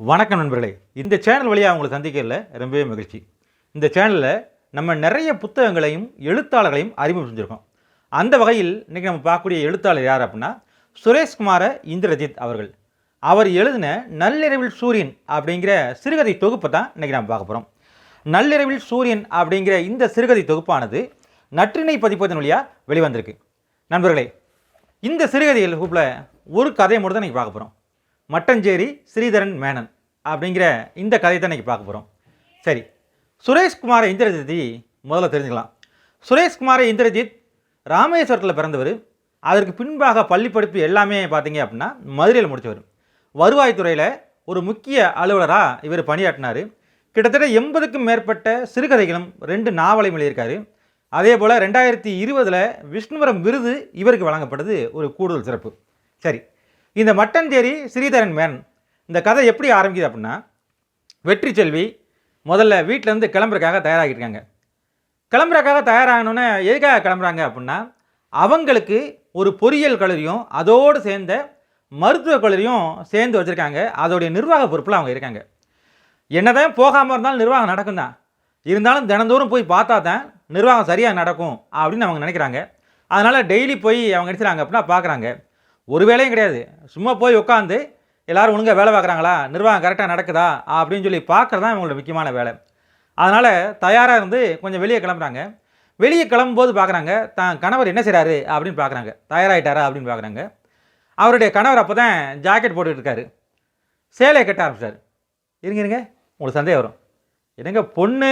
வணக்கம் நண்பர்களே. இந்த சேனல் வழியாக உங்களை சந்திக்கிறதுல ரொம்பவே மகிழ்ச்சி. இந்த சேனலில் நம்ம நிறைய புத்தகங்களையும் எழுத்தாளர்களையும் அறிமுகம் செஞ்சுருக்கோம். அந்த வகையில் இன்றைக்கி நம்ம பார்க்கக்கூடிய எழுத்தாளர் யார் அப்படின்னா சுரேஷ்குமார இந்திரஜித் அவர்கள். அவர் எழுதின நள்ளிரவில் சூரியன் அப்படிங்கிற சிறுகதை தொகுப்பை தான் இன்றைக்கி நம்ம பார்க்க போகிறோம் நள்ளிரவில் சூரியன் அப்படிங்கிற இந்த சிறுகதை தொகுப்பானது நற்றினை பதிப்பதன் வழியாக வெளிவந்திருக்கு. நண்பர்களே இந்த சிறுகதைகள் தொகுப்பில் ஒரு கதையை மட்டும் தான் இன்றைக்கி பார்க்க போகிறோம் மட்டஞ்சேரி ஸ்ரீதரன் மேனன் அப்படிங்கிற இந்த கதையை தான் இன்றைக்கி பார்க்க போகிறோம் சரி சுரேஷ்குமார இந்திரஜித்தி முதல்ல தெரிஞ்சுக்கலாம். சுரேஷ்குமார இந்திரஜித் ராமேஸ்வரத்தில் பிறந்தவர். அதற்கு பின்பாக பள்ளி படிப்பு எல்லாமே பார்த்தீங்க அப்படின்னா மதுரையில் முடித்தவர் வருவாய்த்துறையில் ஒரு முக்கிய அலுவலராக இவர் பணியாற்றினார். கிட்டத்தட்ட எண்பதுக்கும் மேற்பட்ட சிறுகதைகளும் ரெண்டு நாவலையும் எழுதியிருக்காரு. அதே போல் ரெண்டாயிரத்தி இருபதில் விஷ்ணுவரம் விருது இவருக்கு வழங்கப்பட்டது ஒரு கூடுதல் சிறப்பு. சரி இந்த மட்டஞ்சேரி ஸ்ரீதரன் மேன். இந்த கதை எப்படி ஆரம்பிக்குது அப்படின்னா வெற்றி செல்வி முதல்ல வீட்டிலேருந்து கிளம்புறதுக்காக தயாராகிட்டு இருக்காங்க கிளம்புறதுக்காக தயாராகணுன்னு எதுக்காக கிளம்புறாங்க அப்படின்னா அவங்களுக்கு ஒரு பொறியியல் கல்லூரியும் அதோடு சேர்ந்த மருத்துவக் கல்லூரியும் சேர்ந்து வச்சுருக்காங்க. அதோடைய நிர்வாக பொறுப்பில் அவங்க இருக்காங்க. என்னதான் போகாமல் இருந்தாலும் நிர்வாகம் நடக்கும் தான் இருந்தாலும் தினந்தோறும் போய் பார்த்தா தான் நிர்வாகம் சரியாக நடக்கும் அப்படின்னு அவங்க நினைக்கிறாங்க. அதனால் டெய்லி போய் அவங்க நினைச்சாங்க அப்படின்னா பார்க்குறாங்க. ஒரு வேலையும் கிடையாது. சும்மா போய் உட்காந்து எல்லாரும் ஒழுங்காக வேலை பார்க்குறாங்களா? நிர்வாகம் கரெக்டாக நடக்குதா? அப்படின்னு சொல்லி பார்க்குறது தான் இவங்களோட முக்கியமான வேலை. அதனால் தயாராக இருந்து கொஞ்சம் வெளியே கிளம்புறாங்க. வெளியே கிளம்பும்போது பார்க்குறாங்க தான் கணவர் என்ன செய்கிறாரு அப்படின்னு பார்க்குறாங்க. தயாராகிட்டாரா அப்படின்னு பார்க்குறாங்க. அவருடைய கணவர் அப்போ தான் ஜாக்கெட் போட்டுக்கிட்டு இருக்காரு. சேலையை கட்ட ஆரம்பிச்சார். இருங்க இருங்க. உங்களுக்கு சந்தேகம் வரும். என்னங்க பொண்ணு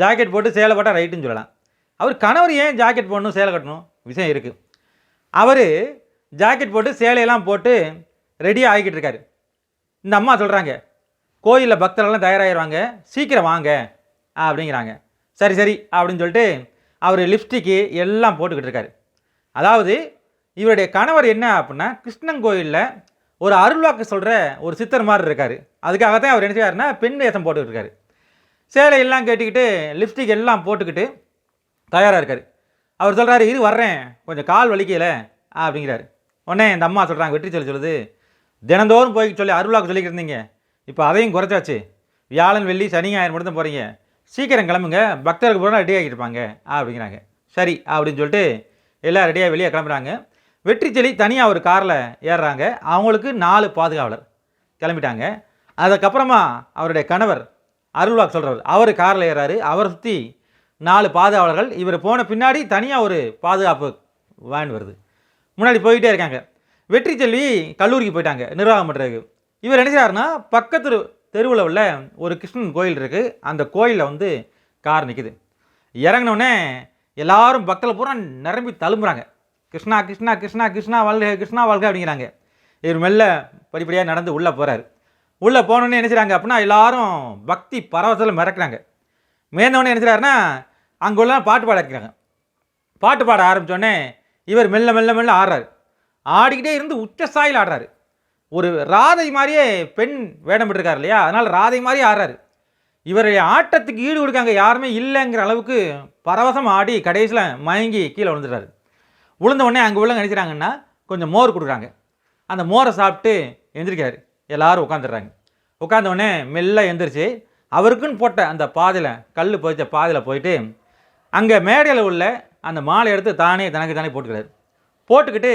ஜாக்கெட் போட்டு சேலை போட்டால் ரைட்டுன்னு சொல்லலாம். அவர் கணவர் ஏன் ஜாக்கெட் போடணும் சேலை கட்டணும்? விஷயம் இருக்குது அவர் ஜாக்கெட் போட்டு சேலையெல்லாம் போட்டு ரெடியாக ஆகிக்கிட்டு இருக்காரு. இந்த அம்மா சொல்கிறாங்க கோயிலில் பக்தர்கள்லாம் தயாராகிடுவாங்க சீக்கிரம் வாங்க அப்படிங்கிறாங்க. சரி சரி அப்படின்னு சொல்லிட்டு அவர் லிப்ஸ்டிக்கு எல்லாம் போட்டுக்கிட்டு இருக்காரு. அதாவது இவருடைய கணவர் என்ன அப்படின்னா கிருஷ்ணன் கோயிலில் ஒரு அருள்வாக்கு சொல்கிற ஒரு சித்தர் மாதிரி இருக்கார். அதுக்காகத்தான் அவர் என்ன செய்வார்னா பெண் வேஷம் போட்டுக்கிட்டு இருக்காரு. சேலையெல்லாம் கேட்டுக்கிட்டு லிப்ஸ்டிக் எல்லாம் போட்டுக்கிட்டு தயாராக இருக்கார். அவர் சொல்கிறாரு இரு வர்றேன். கொஞ்சம் கால் வலிக்கல அப்படிங்கிறாரு. உடனே இந்த அம்மா சொல்கிறாங்க வெற்றி சொல்லி சொல்லுது. தினந்தோறும் போய் சொல்லி அருளாக்கு சொல்லிக்கிட்டு இருந்தீங்க. இப்போ அதையும் குறைச்சாச்சு. வியாழன் வெள்ளி சனி ஞாயிறு மட்டும் போகிறீங்க சீக்கிரம் கிளம்புங்க. பக்தருக்கு போனால் ரெடி ஆகிட்டு இருப்பாங்க. அப்படிங்கிறாங்க. சரி அப்படின்னு சொல்லிட்டு எல்லாம் ரெடியாக வெளியே கிளம்புறாங்க. வெற்றிச்செலி தனியாக ஒரு காரில் ஏறுறாங்க. அவங்களுக்கு நாலு பாதுகாவலர் கிளம்பிட்டாங்க. அதுக்கப்புறமா அவருடைய கணவர் அருள்வாக் சொல்கிறவர் அவர் காரில் ஏறாரு அவரை சுற்றி நாலு பாதுகாவலர்கள். இவர் போன பின்னாடி தனியாக ஒரு பாதுகாப்பு வேன் வருது. முன்னாடி போயிட்டே இருக்காங்க. வெற்றி செல்வி கல்லூரிக்கு போயிட்டாங்க நிர்வாகம் பண்ணுறதுக்கு இவர் என்ன செய்கிறாருன்னா பக்கத்து தெருவில் உள்ள ஒரு கிருஷ்ணன் கோயில் இருக்குது அந்த கோயிலில் வந்து கார் நிற்குது இறங்கினோடனே எல்லாரும் பக்தர்கள் பூரா நிரம்பி தழும்புறாங்க. கிருஷ்ணா கிருஷ்ணா கிருஷ்ணா கிருஷ்ணா வாழ்க கிருஷ்ணா வாழ்க அப்படிங்கிறாங்க. இவர் மெல்ல படிப்படியாக நடந்து உள்ளே போகிறாரு உள்ளே போனோடனே என்ன செய்கிறாங்க அப்படின்னா எல்லாரும் பக்தி பரவசத்தில் மிரக்குறாங்க மேந்தவொடனே என்ன அங்கே உள்ள பாட்டு பாட இருக்கிறாங்க பாட்டு பாட ஆரம்பித்தோடனே இவர் மெல்ல மெல்ல மெல்ல ஆடுறாரு. ஆடிக்கிட்டே இருந்து உச்ச ஸ்தாயில் ஆடுறாரு. ஒரு ராதை மாதிரியே பெண் வேடம் இருக்கார் இல்லையா? அதனால் ராதை மாதிரியே ஆடுறாரு. இவருடைய ஆட்டத்துக்கு ஈடு கொடுக்காங்க யாருமே இல்லைங்கிற அளவுக்கு பரவசம் ஆடி கடைசியில் மயங்கி கீழே விழுந்துடுறாரு. விழுந்த உடனே அங்கே உள்ள நினைக்கிறாங்கன்னா கொஞ்சம் மோர் கொடுக்குறாங்க. அந்த மோரை சாப்பிட்டு எந்திரிக்கிறாரு. எல்லாரும் உட்காந்துடுறாங்க உட்காந்த உடனே மெல்ல எந்திரிச்சு அவருக்குன்னு போட்ட அந்த பாதையில் கல் பதித்த பாதையில் போயிட்டு அங்கே மேடையில் உள்ள அந்த மாலை எடுத்து தானே தனக்கு தானே போட்டுக்கிறாரு. போட்டுக்கிட்டு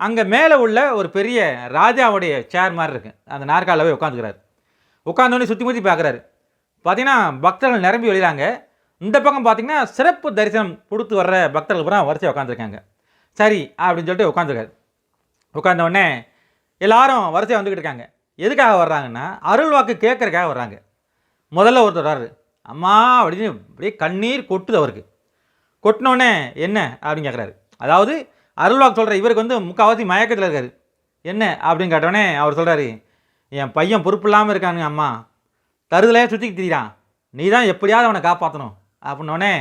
அங்கே மேலே உள்ள ஒரு பெரிய ராஜாவுடைய சேர் மாதிரி இருக்கு. அந்த நாற்காலில் போய் உட்காந்துக்கிறாரு. உட்காந்தோடனே சுற்றி முற்றி பார்க்குறாரு பார்த்தீங்கன்னா பக்தர்கள் நிரம்பி வெளியிறாங்க இந்த பக்கம் பார்த்தீங்கன்னா சிறப்பு தரிசனம் கொடுத்து வர்ற பக்தர்கள் பூரா வரிசையாக உட்காந்துருக்காங்க சரி அப்படின்னு சொல்லிட்டு உட்காந்துருக்காரு உட்கார்ந்த உடனே எல்லாரும் வரிசையாக வந்துக்கிட்டு இருக்காங்க. எதுக்காக வர்றாங்கன்னா அருள் வாக்கு கேட்குறக்காக வர்றாங்க. முதல்ல ஒருத்தர் வர்றாரு. அம்மா அப்படின்னு அப்படியே கண்ணீர் கொட்டுது அவருக்கு. கொட்டினோடனே என்ன அப்படின்னு கேட்குறாரு அதாவது அருள்வாக் சொல்கிற இவருக்கு வந்து முக்கால்வாசி மயக்கத்தில் இருக்காரு. என்ன அப்படின்னு கேட்டோடனே அவர் சொல்கிறாரு என் பையன் பொறுப்பு இல்லாமல் இருக்கானுங்க அம்மா. தருதலையாக சுற்றிக்கிட்டு திரிகிறான் நீ தான் எப்படியாவது அவனை காப்பாற்றணும் அப்படின்னோடனே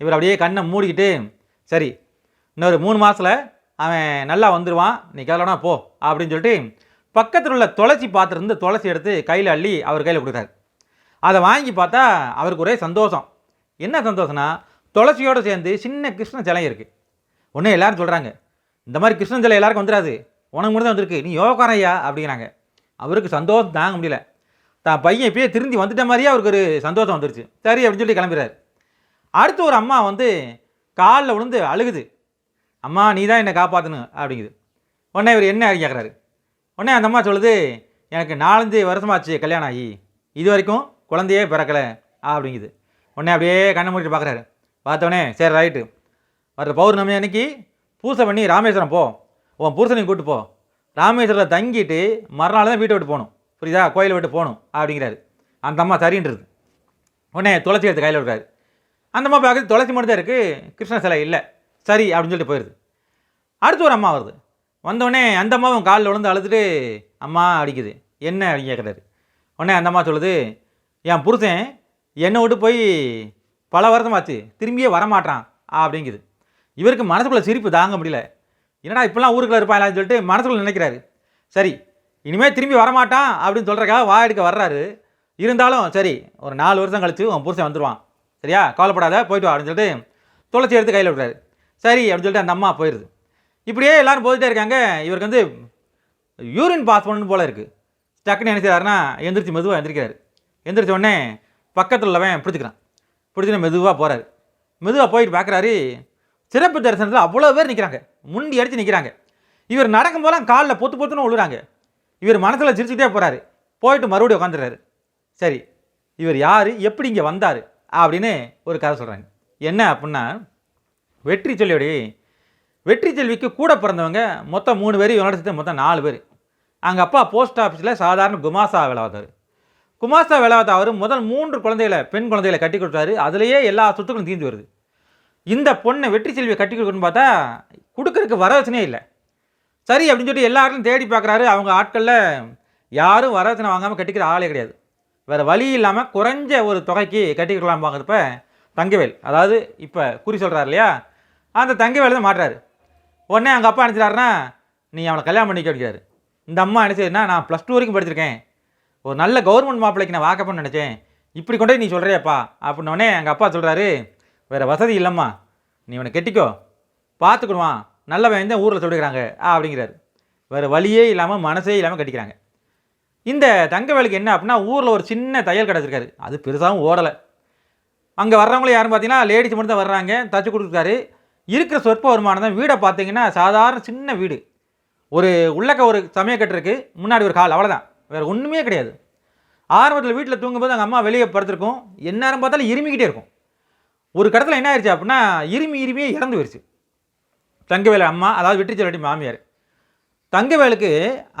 இவர் அப்படியே கண்ணை மூடிக்கிட்டு சரி இன்னொரு மூணு மாதத்தில் அவன் நல்லா வந்துடுவான் நீ கேளனா போ. அப்படின்னு சொல்லிட்டு பக்கத்தில் உள்ள துளசி பாத்திரம் துளசி எடுத்து கையில் அள்ளி அவர் கையில் கொடுக்குறாரு. அதை வாங்கி பார்த்தா அவருக்கு ஒரே சந்தோஷம். என்ன சந்தோஷம்னா துளசியோடு சேர்ந்து சின்ன கிருஷ்ண சிலை இருக்குது ஒன்று எல்லோரும் சொல்கிறாங்க இந்த மாதிரி கிருஷ்ண சிலை எல்லாருக்கும் வந்துடாது. உனக்கு மட்டும் தான் வந்திருக்கு. நீ யோகாரையா? அப்படிங்கிறாங்க. அவருக்கு சந்தோஷம் தாங்க முடியல. தான் பையன் இப்பயே திருந்தி வந்துட்ட மாதிரியே அவருக்கு ஒரு சந்தோஷம் வந்துருச்சு. சரி அப்படின்னு சொல்லி கிளம்புறாரு. அடுத்து ஒரு அம்மா வந்து காலில் விழுந்து அழுகுது. அம்மா நீ தான் என்னை காப்பாற்றணும் அப்படிங்குது. உடனே இவர் என்ன கேட்குறாரு உடனே அந்த அம்மா சொல்லுது எனக்கு நாலஞ்சு வருஷமாச்சு கல்யாணம் ஆகி. இது வரைக்கும் குழந்தையே பிறக்கலை. அப்படிங்குது. உடனே அப்படியே கண்ணை மூடிட்டு பார்க்குறாரு பார்த்தவொடனே சரி ரைட்டு வர்ற பௌர்ணமி அன்னைக்கு பூசை பண்ணி ராமேஸ்வரம் போ. உன் புருஷனையும் கூட்டு போ. ராமேஸ்வரத்தில் தங்கிட்டு மறுநாள் தான் வீட்டை விட்டு போகணும். புரியுதா? கோயிலை விட்டு போகணும் அப்படிங்கிறாரு. அந்த அம்மா சரின்றது உடனே துளசி எடுத்து கையில் விடுறாரு அந்த அம்மா பார்க்குறது துளசி மட்டும் தான் இருக்குது கிருஷ்ண சிலை இல்லை. சரி அப்படின்னு சொல்லிட்டு போயிடுது அடுத்து ஒரு அம்மா வருது. வந்தோடனே அந்த அம்மாவும் காலில் விழுந்து அழுதுட்டு அம்மா அடிக்குது. என்ன? அப்படின்னு கேட்குறாரு உடனே அந்த அம்மா சொல்லுது என் புருஷன் என்னை விட்டு போய் பல வருஷமாச்சு திரும்பியே வரமாட்டான் அப்படிங்குது. இவருக்கு மனசுக்குள்ளே சிரிப்பு தாங்க முடியல. என்னடா இப்பெல்லாம் ஊருக்குள்ளே இருப்பாங்களான்னு சொல்லிட்டு மனசுக்குள்ளே நினைக்கிறாரு. சரி இனிமேல் திரும்பி வரமாட்டான் அப்படின்னு சொல்கிறக்காக வா எடுக்க வர்றாரு. இருந்தாலும் சரி ஒரு நாலு வருஷம் கழித்து உன் புருஷன் வந்துடுவான் சரியா? கவலைப்படாத போயிட்டு வா அப்படின்னு சொல்லிட்டு துளசி எடுத்து கையில் விடுறாரு சரி அப்படின்னு சொல்லிட்டு அந்த அம்மா போயிடுது இப்படியே எல்லாரும் போயிட்டே இருக்காங்க. இவருக்கு வந்து யூரின் பாஸ் பண்ணணும் போல இருக்குது டக்குன்னு என்ன செய்றாருன்னா எந்திரிச்சு மெதுவாக எந்திரிக்கிறாரு. எந்திரிச்ச உடனே பக்கத்தில் உள்ளவன் பிடிச்சிக்கிறான். பிடிச்சின மெதுவாக போகிறாரு மெதுவாக போயிட்டு பார்க்குறாரு சிறப்பு தரிசனத்தில் அவ்வளோ பேர் நிற்கிறாங்க முண்டி அடித்து நிற்கிறாங்க இவர் நடக்கும் போதெல்லாம் காலில் பொத்து பொத்துன்னு விழுறாங்க இவர் மனசில் சிரிச்சுக்கிட்டே போகிறாரு போயிட்டு மறுபடியும் உட்காந்துடுறாரு சரி இவர் யார்? எப்படி இங்கே வந்தார்? அப்படின்னு ஒரு கதை சொல்கிறாங்க என்ன அப்படின்னா வெற்றி செல்வியோடைய வெற்றி செல்விக்கு கூட பிறந்தவங்க மொத்தம் மூணு பேர் இவனோட சேர்த்து மொத்தம் நாலு பேர். அங்கே அப்பா போஸ்ட் ஆஃபீஸில் சாதாரண குமாசா வேலை பார்த்தாரு. குமாஸ்தா வேலை அவர் முதல் மூன்று குழந்தைகளை பெண் குழந்தைகளை கட்டி கொடுத்தாரு. அதுலேயே எல்லா சொத்துக்களும் தீர்ந்து வருது. இந்த பொண்ணை வெற்றி செல்வியை கட்டி கொடுக்கணும்னு பார்த்தா கொடுக்கறதுக்கு வரதட்சணையே இல்லை. சரி அப்படின்னு சொல்லிட்டு எல்லாருக்கும் தேடி பார்க்குறாரு. அவங்க ஆட்களில் யாரும் வரதட்சணை வாங்காமல் கட்டிக்கிற ஆளே கிடையாது. வேறு வழி இல்லாமல் குறைஞ்ச ஒரு தொகைக்கு கட்டிக்கலாம் பார்க்குறப்ப தங்கவேல் அதாவது இப்போ குறி சொல்கிறார் இல்லையா? அந்த தங்கவேல் தான் மாட்டுறாரு. உடனே அவங்க அப்பா அனுப்பிச்சிட்டாருன்னா நீ அவனை கல்யாணம் பண்ணிக்க வைக்கிறாரு இந்த அம்மா நினச்சதுன்னா நான் ப்ளஸ் டூ வரைக்கும் படிச்சிருக்கேன். ஒரு நல்ல கவர்மெண்ட் மாப்பிள்ளைக்கு நான் வாக்கப்பன்னு நினச்சேன். இப்படி கொண்டு நீ சொல்கிறியப்பா அப்படின்னோடனே எங்கள் அப்பா சொல்கிறாரு வேறு வசதி இல்லைம்மா நீ இவனை கெட்டிக்கோ பார்த்துக்கிடுவான் நல்லவன் தான் ஊரில் சொல்லிக்கிறாங்க அப்படிங்கிறாரு. வேறு வழியே இல்லாமல் மனசே இல்லாமல் கட்டிக்கிறாங்க. இந்த தங்கவேலுக்கு என்ன அப்படின்னா ஊரில் ஒரு சின்ன தையல் கடை அது பெருசாகவும் ஓடலை. அங்கே வர்றவங்களும் யாரும் பார்த்தீங்கன்னா லேடிஸ் மட்டும் தான் வர்றாங்க தச்சு கொடுத்துருக்காரு இருக்கிற சொற்ப வருமானம் தான் வீடை பார்த்தீங்கன்னா சாதாரண சின்ன வீடு. ஒரு உள்ளக்க ஒரு சமயக்கட்டு இருக்கு முன்னாடி ஒரு கால் அவ்வளோதான் வேறு ஒன்றுமே கிடையாது. ஆரம்பத்தில் வீட்டில் தூங்கும்போது அங்கே அம்மா வெளியே படுத்திருக்கும். எந்நேரம் பார்த்தாலும் இருமிக்கிட்டே இருக்கும். ஒரு கடத்தில் என்ன ஆயிடுச்சு அப்படின்னா இருமி இருமியே இறந்து போயிடுச்சு தங்கவேலு அம்மா அதாவது வெற்றி மாமியார். தங்கவேலுக்கு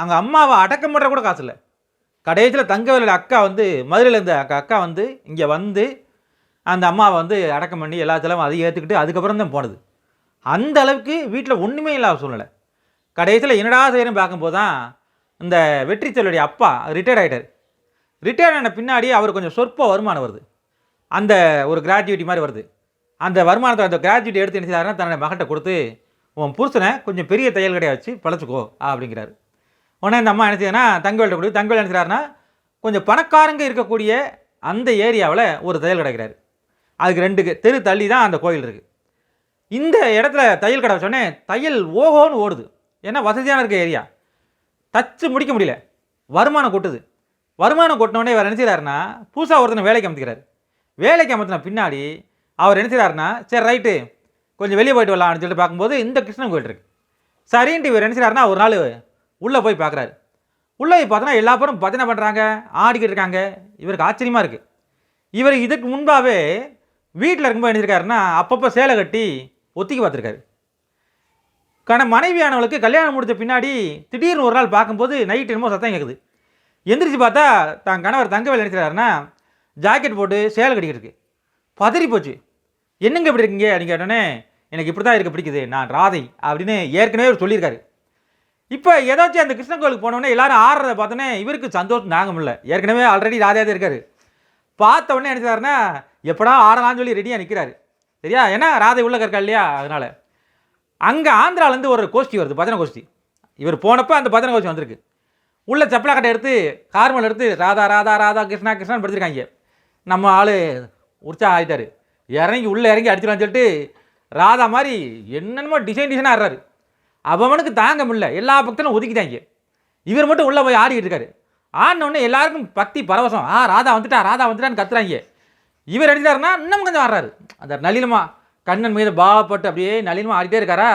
அங்கே அம்மாவை அடக்கம் பண்ணுற கூட காசு இல்லை. கடைசியில் தங்கவேலோட அக்கா வந்து மதுரையில் இருந்த அக்கா அக்கா வந்து இங்கே வந்து அந்த அம்மாவை வந்து அடக்கம் பண்ணி எல்லா செலவும் அதை ஏற்றுக்கிட்டு அதுக்கப்புறம் தான் போனது. அந்த அளவுக்கு வீட்டில் ஒன்றுமே இல்லாத சூழ்நிலை. கடைசியில் என்னடா செய்யணும்னு பார்க்கும்போது தான் இந்த வெற்றி செல்வடைய அப்பா ரிட்டையர்ட் ஆகிட்டார் ரிட்டையர்ட் ஆன பின்னாடி அவர் கொஞ்சம் சொற்ப வருமானம் வருது. அந்த ஒரு கிராஜுவேட்டி மாதிரி வருது. அந்த வருமானத்தை அந்த கிராஜுவேட்டி எடுத்து என்ன செய்யறாருன்னா தன்னோட மகன்கிட்ட கொடுத்து உன் புருஷனை கொஞ்சம் பெரிய தையல் கடையை வச்சு பழச்சிக்கோ அப்படிங்கிறாரு. உடனே இந்த அம்மா என்ன செய்யுதுன்னா தங்கவேல்கிட்ட கொடுத்து தங்கவேல் என்ன கொஞ்சம் பணக்காரங்க இருக்கக்கூடிய அந்த ஏரியாவில் ஒரு தையல் கிடைக்கிறாரு அதுக்கு ரெண்டு தெரு தள்ளி தான் அந்த கோயில் இருக்குது இந்த இடத்துல தையல் கடை வச்சோடனே தையல் ஓஹோன்னு ஓடுது. ஏன்னா வசதியான இருக்க ஏரியா. தச்சு முடிக்க முடியல. வருமானம் கொட்டுது. வருமானம் கொட்டினோடனே இவர் என்ன புதுசாக ஒருத்தனை வேலைக்கு அமைத்துக்கிறார் வேலைக்கு அமைத்தின பின்னாடி அவர் என்ன சரி ரைட்டு கொஞ்சம் வெளியே போயிட்டு வரலாம்னு சொல்லிட்டு பார்க்கும்போது இந்த கிருஷ்ணன் கோயில் இருக்கு. சரின்ட்டு இவர் என்ன ஒரு நாள் உள்ளே போய் பார்க்குறாரு. உள்ளே போய் பார்த்தோன்னா எல்லா பேரும் பஜனை பண்ணுறாங்க ஆடிக்கிட்டு இருக்காங்க. இவருக்கு ஆச்சரியமாக இருக்குது இவர் இதுக்கு முன்பாகவே வீட்டில் இருக்கும்போது என்ன செஞ்சிருக்காருன்னா அப்பப்போ சேலை கட்டி ஒத்திக்கி பார்த்துருக்காரு. கண மனைவியானவளுக்கு கல்யாணம் முடிஞ்ச பின்னாடி திடீர்னு ஒரு நாள் பார்க்கும்போது நைட் என்னமோ சத்தம் கேட்குது எந்திரிச்சு பார்த்தா தான் கணவர் தங்கவேல் நினைக்கிறாருன்னா ஜாக்கெட் போட்டு சேலை கட்டிக்கிட்டு இருக்கு. பதறி போச்சு. என்னங்க இப்படி இருக்கீங்க? அப்படின்னு கேட்டோன்னே எனக்கு இப்படி தான் இருக்க பிடிக்குது. நான் ராதை அப்படின்னு ஏற்கனவே அவர் சொல்லியிருக்காரு. இப்போ ஏதாச்சும் அந்த கிருஷ்ணன் கோயிலுக்கு போனோடனே எல்லாரும் ஆடுறத பார்த்தோன்னே இவருக்கு சந்தோஷம் தாங்க முடியல ஏற்கனவே ஆல்ரெடி ராதையாக தான் இருக்காரு. பார்த்த உடனே நினச்சாருன்னா எப்படா ஆடலாம்னு சொல்லி ரெடியாக நிற்கிறாரு சரியா? ஏன்னா ராதை உள்ள கற்கா இல்லையா? அதனால். அங்கே ஆந்திராலேருந்து ஒரு கோஷ்டி வருது பஜனை கோஷ்டி. இவர் போனப்போ அந்த பஜனை கோஷ்டி வந்திருக்கு. உள்ள செப்பலா கட்டை எடுத்து கார்மல் எடுத்து ராதா ராதா ராதா கிருஷ்ணா கிருஷ்ணான்னு படிச்சிருக்காங்க. நம்ம ஆள் உற்சாகம் ஆகிட்டாரு இறங்கி உள்ளே இறங்கி அடிச்சிடலாம்னு சொல்லிட்டு ராதா மாதிரி என்னென்னமோ டிசைன் டிசைனாக ஆடுறாரு. அவனுக்கு தாங்க முடியல. எல்லா பக்கத்திலும் ஒதுக்கிட்டாங்க. இவர் மட்டும் உள்ளே போய் ஆடிக்கிட்டு இருக்காரு. ஆடினோடனே எல்லாருக்கும் பக்தி பரவசம். ஆ ராதா வந்துட்டா ராதா வந்துட்டான்னு கத்துறாங்க. இவர் அடித்தாருன்னா இன்னும் கொஞ்சம் ஆடுறாரு. அந்த நளினமா கண்ணன் மீது பாவப்பட்டு அப்படியே நளினமாக ஆடிட்டே இருக்காரா?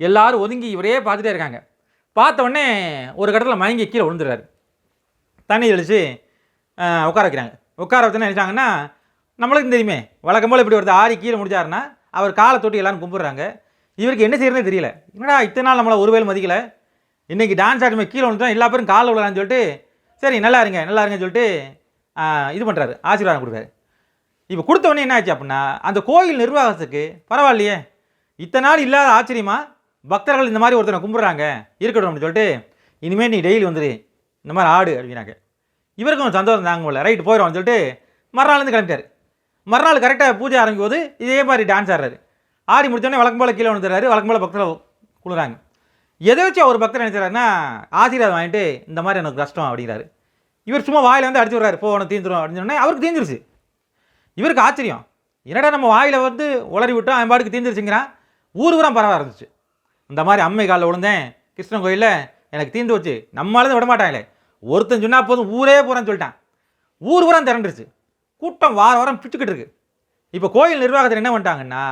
எல்லாரும் ஒதுங்கி இவரே பார்த்துட்டே இருக்காங்க. பார்த்த உடனே ஒரு கட்டத்தில் மயங்கி கீழே விழுந்துடுறாரு. தண்ணி தெளித்து உட்கார வைக்கிறாங்க. உட்கார வச்சுன்னு நினச்சாங்கன்னா நம்மளுக்கு நம்மளுக்கும் தெரியுமே வழக்கம் போல் இப்படி ஒருத்தர் ஆறி கீழே முடிச்சாருன்னா அவர் காலை தொட்டி எல்லாரும் கும்பிட்றாங்க. இவருக்கு என்ன செய்யறதே தெரியல. என்னடா இத்தனை நாள் நம்மளை ஒருவேளை மதிக்கலை? இன்றைக்கி டான்ஸ் ஆடுமே கீழே வந்துட்டோம் எல்லா பேரும் காலில் விழலான்னு சொல்லிட்டு சரி நல்லா இருங்க நல்லா இருங்கன்னு சொல்லிட்டு இது பண்ணுறாரு ஆசீர்வாதம் கொடுக்குறாரு. இப்போ கொடுத்தவனே என்ன ஆச்சு அப்படின்னா அந்த கோயில் நிர்வாகத்துக்கு பரவாயில்லையே இத்தனை நாள் இல்லாத ஆச்சரியமா? பக்தர்கள் இந்த மாதிரி ஒருத்தனை கும்பிட்றாங்க இருக்கட்டும் அப்படின்னு சொல்லிட்டு இனிமேல் நீ டெய்லி வந்துரு இந்த மாதிரி ஆடு அப்படின்னாங்க. இவருக்கும் சந்தோஷம் தாங்க முடியல ரைட்டு போயிடும்னு சொல்லிட்டு மறுநாள்லேருந்து கிளம்பிட்டார். மறுநாள் கரெக்டாக பூஜை ஆரம்பிக்கும் போது இதே மாதிரி டான்ஸ் ஆடுறாரு. ஆடி முடித்தோடனே வழக்கம் போல் கீழே வந்துடுறாரு வழக்கம் போல் பக்தர்கள் குளிராங்க. எதாச்சும் அவர் பக்தர் நினைச்சாருன்னா ஆசீர்வாதம் வாங்கிட்டு இந்த மாதிரி எனக்கு கஷ்டம் அப்படிங்கிறாரு. இவர் சும்மா வாயில் வந்து அடிச்சு விட்றாரு போன தீந்துடும் அப்படின்னு சொன்னே அவருக்கு தீந்துருச்சு. இவருக்கு ஆச்சரியம். என்னடா நம்ம வாயில் வந்து உளறி விட்டோம் அவன் பாட்டுக்கு தீந்துருச்சுங்கிறான். ஊர் ஊரம் பரவ இருந்துச்சு இந்த மாதிரி அம்மை காலில் விழுந்தேன் கிருஷ்ணன் கோயிலில் எனக்கு தீந்து வச்சு நம்மளால விட மாட்டாங்களே. ஒருத்தன் சொன்னால் போதும் ஊரே போகிறேன்னு சொல்லிட்டான். ஊர் ஊரம் திரண்டுருச்சு. கூட்டம் வார வாரம் பிச்சுக்கிட்டு இருக்கு. இப்போ கோயில் நிர்வாகத்தில் என்ன பண்ணிட்டாங்கன்னா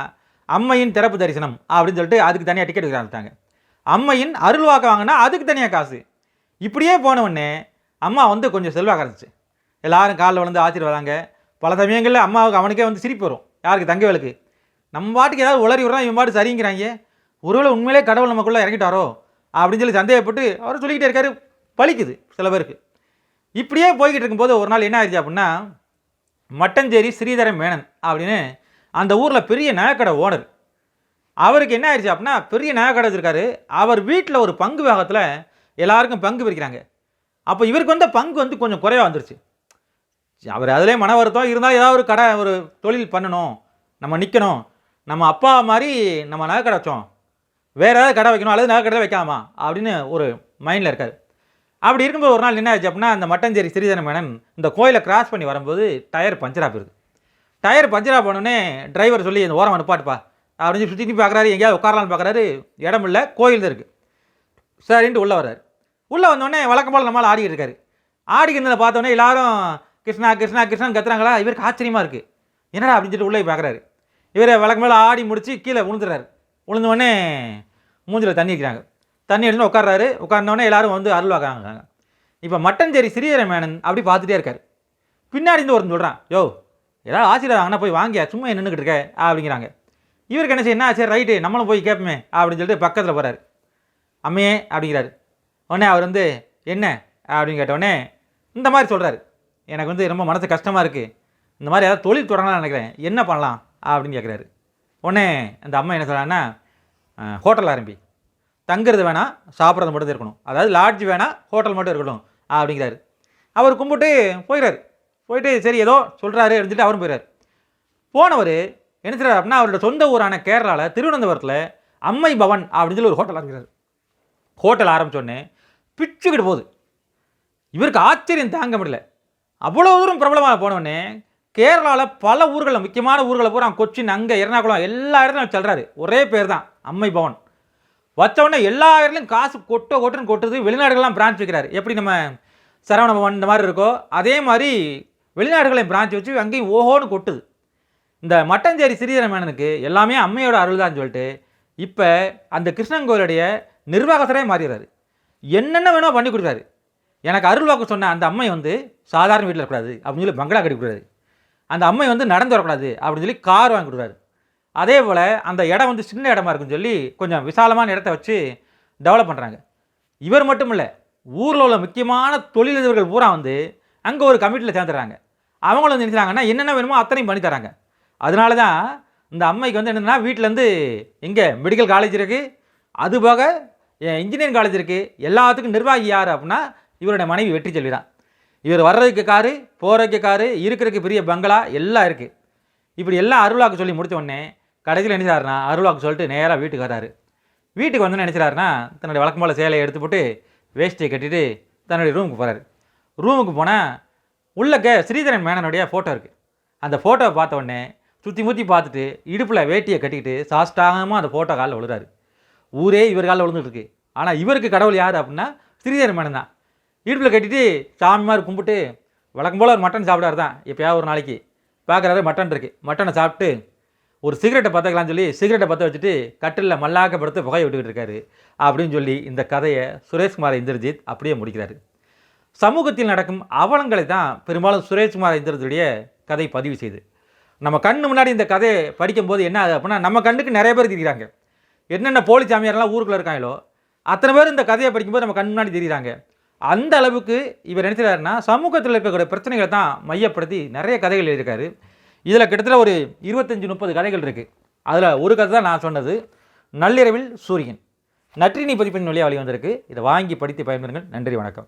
அம்மையின் திறப்பு தரிசனம் அப்படின்னு சொல்லிட்டு அதுக்கு தனியாக டிக்கெட் எடுக்கிறாங்க அம்மையின் அருள் வாக்கு வாங்கினா அதுக்கு தனியாக காசு. இப்படியே போனவுடனே அம்மா வந்து கொஞ்சம் செல்வாக இருந்துச்சு எல்லாரும் காலில் விழுந்து ஆசீர்வாதாங்க. பல சமயங்களில் அம்மாவுக்கு அவனுக்கே வந்து சிரிப்பு வரும். யாருக்கு? தங்கவேலுக்கு நம்ம பாட்டுக்கு ஏதாவது உளறி விடுறான் இவன் பாட்டு சரிங்கிறாங்க. ஒருவேளை உண்மையிலே கடவுள் நமக்குள்ளே இறங்கிட்டாரோ? அப்படின்னு சொல்லி சந்தேகப்பட்டு அவர் சொல்லிக்கிட்டே இருக்காரு. பலிக்குது சில பேருக்கு. இப்படியே போய்கிட்டு இருக்கும்போது ஒரு நாள் என்ன ஆயிடுச்சு அப்படின்னா மட்டஞ்சேரி ஸ்ரீதரன் மேனன் அப்படின்னு அந்த ஊரில் பெரிய நகைக்கடை ஓனர். அவருக்கு என்ன ஆயிடுச்சு அப்படின்னா பெரிய நகைக்கடை வச்சுருக்காரு. அவர் வீட்டில் ஒரு பங்கு வேகத்தில் எல்லாருக்கும் பங்கு பிரிக்கிறாங்க அப்போ இவருக்கு வந்த பங்கு வந்து கொஞ்சம் குறைவாக வந்துருச்சு. அவர் அதிலே மன வருத்தம் இருந்தால் ஏதாவது ஒரு கடை ஒரு தொழில் பண்ணணும் நம்ம நிற்கணும். நம்ம அப்பா மாதிரி நம்ம நகைக்கடை வச்சோம். வேறு ஏதாவது கடை வைக்கணும் அல்லது நகைக்கடை வைக்காமா அப்படின்னு ஒரு மைண்டில் இருக்கார். அப்படி இருக்கும்போது ஒரு நாள் என்ன ஆச்சு அப்படின்னா அந்த மட்டஞ்சேரி ஸ்ரீதரன் மேனன் இந்த கோயிலை கிராஸ் பண்ணி வரும்போது டயர் பஞ்சராக போயிருது டயர் பஞ்சராக போனோடனே டிரைவர் சொல்லி இந்த ஓரம் அனுப்பாட்டுப்பா அப்படின்னு சொல்லி சுற்றி பார்க்குறாரு எங்கேயாவது உட்காரலான்னு பார்க்குறாரு. இடம் இல்லை கோயில் தான் இருக்குது சரின்ட்டு உள்ளே வர்றாரு. உள்ளே வந்தோடனே வழக்கம் போல் நம்மளால் ஆடிக்கிட்டு இருக்காரு. ஆடிக்கிறத பார்த்தோன்னே எல்லாரும் கிருஷ்ணா கிருஷ்ணா கிருஷ்ணன் கத்துறாங்களா? இவருக்கு ஆச்சரியமாக இருக்குது என்னடா அப்படின்னு சொல்லிட்டு உள்ளே பார்க்குறாரு. இவர் வழக்கம் மேலே ஆடி முடித்து கீழே விழுந்துடுறாரு. விழுந்தவொடனே மூஞ்சில் தண்ணி வைக்கிறாங்க தண்ணி எடுத்து உட்கார்றாரு. உட்கார்ந்தோடனே எல்லாரும் வந்து அருள்வாக்குறாங்க. இப்போ மட்டஞ்சேரி ஸ்ரீதர மேனன் அப்படி பார்த்துட்டே இருக்கார். பின்னாடி இருந்து ஒருத்தன் சொல்கிறான் யோ ஏதாவது ஆசீர்வாதம் வாங்கினா போய் வாங்கியா? சும்மா நின்றுக்கிட்டு இருக்க? அப்படிங்கிறாங்க. இவருக்கு என்ன செய்ய என்ன சரி ரைட்டு நம்மளும் போய் கேட்போமே அப்படின்னு சொல்லிட்டு பக்கத்தில் போகிறாரு அம்மையே அப்படிங்கிறாரு. உடனே அவர் வந்து என்ன? அப்படின்னு கேட்டவுடனே இந்த மாதிரி சொல்கிறாரு எனக்கு வந்து ரொம்ப மனசு கஷ்டமாக இருக்குது இந்த மாதிரி ஏதாவது தொழில் தொடங்கலாம்னு நினைக்கிறேன். என்ன பண்ணலாம்? அப்படின்னு கேட்குறாரு உடனே அந்த அம்மா என்ன சொல்கிறாங்கன்னா ஹோட்டல் ஆரம்பி. தங்குறது வேணாம் சாப்பிட்றது மட்டும் இருக்கணும். அதாவது லாட்ஜ் வேணாம் ஹோட்டல் மட்டும் இருக்கணும் அப்படிங்கிறாரு. அவர் கும்பிட்டு போயிடுறாரு போயிட்டு சரி ஏதோ சொல்கிறாரு எடுத்துட்டு அவரும் போயிடுறாரு போனவர் என்ன சொல்கிறார் அப்படின்னா அவரோட சொந்த ஊரான கேரளாவில் திருவனந்தபுரத்தில் அம்மை பவன் அப்படின்னு சொல்லி ஒரு ஹோட்டல் ஆரம்பிக்கிறார். ஹோட்டல் ஆரம்பித்தோடனே பிச்சுக்கிட்டு போகுது. இவருக்கு ஆச்சரியம் தாங்க முடியல. அவ்வளோ தூரம் பிரபலமாக போனோடனே கேரளாவில் பல ஊர்களில் முக்கியமான ஊர்களை பூரா கொச்சின் அங்கே எர்ணாகுளம் எல்லா இடத்துலையும் செல்கிறாரு ஒரே பேர் தான் அம்மை பவன். வச்ச உடனே எல்லா இடத்துலையும் காசு கொட்டோ கொட்டுன்னு கொட்டுது வெளிநாடுகள்லாம் பிரான்ச் வைக்கிறாரு. எப்படி நம்ம சரவண பவன் இந்த மாதிரி இருக்கோ அதே மாதிரி வெளிநாடுகளையும் பிரான்ச் வச்சு அங்கேயும் ஓஹோன்னு கொட்டுது. இந்த மட்டஞ்சேரி சிறீதர மேனனுக்கு எல்லாமே அம்மையோட அருள் தான் சொல்லிட்டு இப்போ அந்த கிருஷ்ணன் கோயிலுடைய நிர்வாகத்தரே மாறிடுறாரு. என்னென்ன வேணால் பண்ணி கொடுக்குறாரு. எனக்கு அருள் வாக்கு சொன்ன அந்த அம்மை வந்து சாதாரண வீட்டில் இருக்கக்கூடாது அப்படின்னு சொல்லி பங்களா கட்டிக்கூடாது அந்த அம்மை வந்து நடந்து வரக்கூடாது அப்படின்னு சொல்லி கார் வாங்கி கொடுக்குறாரு. அதே போல் அந்த இடம் வந்து சின்ன இடமா இருக்குன்னு சொல்லி கொஞ்சம் விசாலமான இடத்த வச்சு டெவலப் பண்ணுறாங்க இவர் மட்டும் இல்லை ஊரில் உள்ள முக்கியமான தொழிலதிபர்கள் பூரா வந்து அங்கே ஒரு கமிட்டியில் சேர்ந்துடுறாங்க. அவங்களும் வந்து நினைக்கிறாங்கன்னா என்னென்ன வேணுமோ அத்தனையும் பண்ணி தராங்க. அதனால தான் இந்த அம்மைக்கு வந்து என்னென்னா வீட்டிலேருந்து எங்கே மெடிக்கல் காலேஜ் இருக்குது அது போக இன்ஜினியரிங் காலேஜ் இருக்குது எல்லாத்துக்கும் நிர்வாகி யார் அப்படின்னா இவருடைய மனைவி வெற்றி செல்வி தான் இவர் வர்றதுக்கு காரு போகிறதுக்கு காரு இருக்கிறதுக்கு பெரிய பங்களா எல்லாம் இருக்குது இப்படி எல்லாம் அருளாக்கு சொல்லி முடித்த உடனே கடைசியில் நினைச்சாருனா அருளாக்கு சொல்லிட்டு நேராக வீட்டுக்கு வராரு வீட்டுக்கு வந்து நினைச்சாருன்னா தன்னுடைய வழக்கம் போல் சேலையை எடுத்து போட்டு வேஷ்டியை கட்டிட்டு தன்னுடைய ரூமுக்கு போகிறாரு ரூமுக்கு போனால் உள்ளக்க ஸ்ரீதரன் மேனனுடைய ஃபோட்டோ இருக்குது அந்த ஃபோட்டோவை பார்த்த உடனே சுற்றி முற்றி பார்த்துட்டு இடுப்பில் வேட்டியை கட்டிக்கிட்டு சாஷ்டாகமாக அந்த ஃபோட்டோ காலில் விழுறாரு. ஊரே இவர் காலில் விழுந்துட்டுருக்கு ஆனால் இவருக்கு கடவுள் யார் அப்படின்னா ஸ்ரீதரன் மேனன் தான். இடுப்பில் கட்டிட்டு சாமி மாதிரி கும்பிட்டு வழக்கம் போல் ஒரு மட்டன் சாப்பிடாரு தான் எப்போயாவது ஒரு நாளைக்கு. பார்க்குறாரு மட்டன் இருக்குது மட்டனை சாப்பிட்டு ஒரு சிகரெட்டை பற்றக்கலாம்னு சொல்லி சிகரெட்டை பற்ற வச்சுட்டு கட்டிலில் மல்லாக்க படுத்து புகையை விட்டுக்கிட்டு இருக்காரு. அப்படின்னு சொல்லி இந்த கதையை சுரேஷ்குமார் இந்திரஜித் அப்படியே முடிக்கிறாரு. சமூகத்தில் நடக்கும் அவலங்களை தான் பெரும்பாலும் சுரேஷ்குமார் இந்திரஜித்துடைய கதை பதிவு செய்து. நம்ம கண்ணு முன்னாடி இந்த கதையை படிக்கும்போது என்ன ஆகுது அப்படின்னா நம்ம கண்ணுக்கு நிறைய பேர் தெரிகிறாங்க என்னென்ன போலி சாமியாரெல்லாம் ஊருக்குள்ளே இருக்காங்களோ அத்தனை பேர் இந்த கதையை படிக்கும்போது நம்ம கண் முன்னாடி தெரியுறாங்க. அந்த அளவுக்கு இவர் நினைச்சிருக்காருன்னா சமூகத்தில் இருக்கக்கூடிய பிரச்சனைகளை தான் மையப்படுத்தி நிறைய கதைகள் எழுதியிருக்காரு. இதில் கிட்டத்தட்ட ஒரு இருபத்தஞ்சி முப்பது கதைகள் இருக்குது அதில் ஒரு கதை தான் நான் சொன்னது. நள்ளிரவில் சூரியன். நற்றினி பதிப்பின் வழியாக வழி வந்திருக்கு இதை வாங்கி படித்து பயன்பெறுங்கள். நன்றி வணக்கம்.